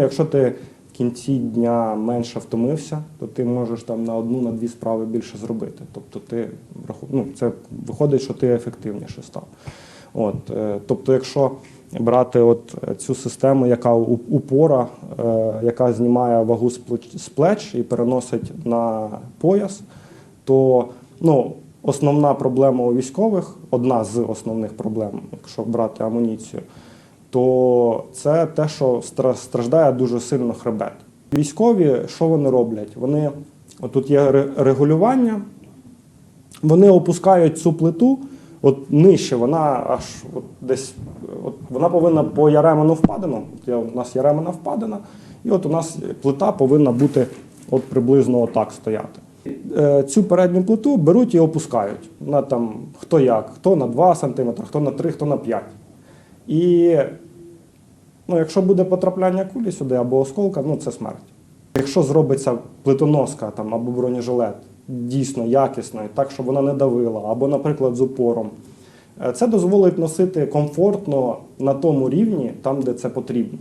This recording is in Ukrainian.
Якщо ти в кінці дня менше втомився, то ти можеш там на одну, на дві справи більше зробити. Тобто ти ну, це виходить, що ти ефективніше став. От, е, тобто, якщо брати от е, цю систему, яка упора, е, яка знімає вагу з плеч- і переносить на пояс, то ну, основна проблема у військових, одна з основних проблем, якщо брати амуніцію, то це те, що страждає дуже сильно хребет. Військові, що вони роблять? Вони тут є регулювання, вони опускають цю плиту, от нижче, вона аж от десь, от вона повинна по яремену впадину. От у нас яремена впадина, і от у нас плита повинна бути от приблизно отак стояти. Е, Цю передню плиту беруть і опускають. На там хто як, хто на 2 см, хто на 3, хто на 5. І ну, якщо буде потрапляння кулі сюди або осколка, ну це смерть. Якщо зробиться плитоноска там, або бронежилет дійсно якісно, так, щоб вона не давила, або, наприклад, з упором, е, це дозволить носити комфортно на тому рівні, там, де це потрібно.